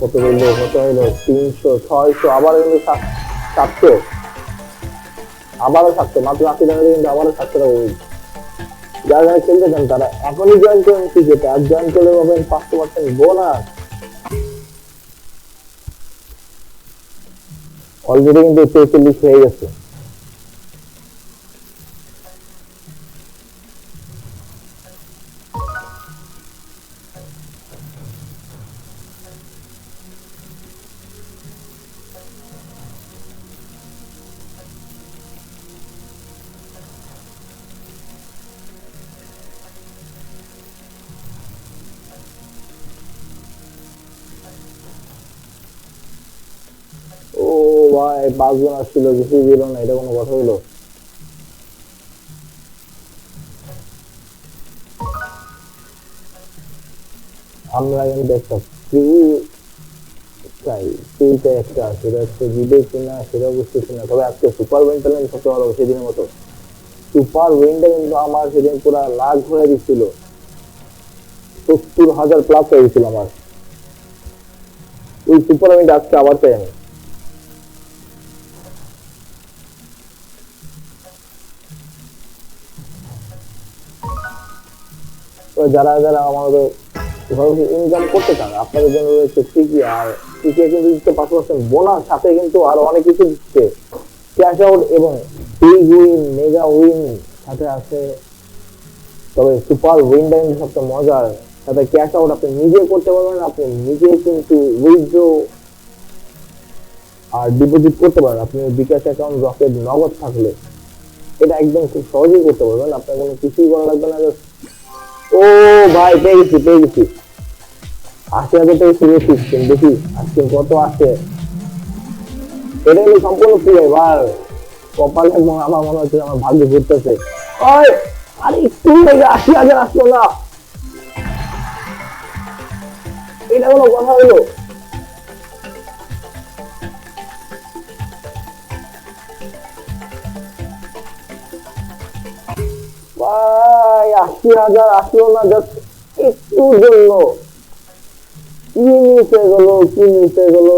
কত বলল? কত হইল তিনশো, ছয়শো আবার কিন্তু সাতশো। আবারও সাতশো। মাত্র আশি টাকা কিন্তু আবারও সাতশো টাকা যারা যারা খেলতে চান, তারা এখনই জয়েন করেন ক্রিকেটে আর জয়েন করলে পাবেন পাঁচশো পার্সেন্ট বোনাস অলরেডি কিন্তু তেইচল্লিশ হয়ে গেছে। ও ভাই, পাঁচজন আসছিল কিছুই দিল না, এটা কোনো কথা হইল? আমরা চাই একটা, সেটা হচ্ছে দিবে কিনা, সেটা বুঝতেছি না তবে আজকে সুপার উইনটা আমি সবচেয়ে ভালো সেদিনের মতো। সুপার কিন্তু আমার সেদিন পুরা লাখ ঘুরে দিচ্ছিল। সত্তর হাজার প্লাস হয়ে গেছিল আমার। ওই সুপার উইনটা আজকে আবার চাই আমি। যারা যারা আমাদের ঘরে ইনকাম করতে চান, আপনাদের জন্য রয়েছে ঠিকই আর ঠিকই কিন্তু দিচ্ছে পাঁচ পার্সেন্ট বোনাস সাথে কিন্তু আরও অনেক কিছু দিচ্ছে। ক্যাশ আউট এবং বিগ উইন মেগা উইন সাথে আছে। তবে সুপার উইনটা কিন্তু সবচেয়ে মজার। সাথে ক্যাশ আউট আপনি নিজে করতে পারবেন, আপনি নিজে কিন্তু উইথড্র আর ডিপোজিট করতে পারেন। আপনি বিকাশ অ্যাকাউন্ট রকেট নগদ থাকলে। এটা একদম খুব সহজেই করতে পারবেন। আপনার কোনো কিছুই করা লাগবে না, just ও ভাই পেয়ে গেছি পেয়ে গেছি আশি হাজার দেখি আজকে কত আসে এটা সম্পূর্ণ ফ্রি এবার কপাল আমার মনে হচ্ছে আমার ভাগ্য ঘুরতেছে। আরে একটু আসলো না। এটা কোনো কথা হলো? ভাই আশি হাজার আসলো না জাস্ট একটুর জন্য। কি নিতে গেল কি নিতে গেল?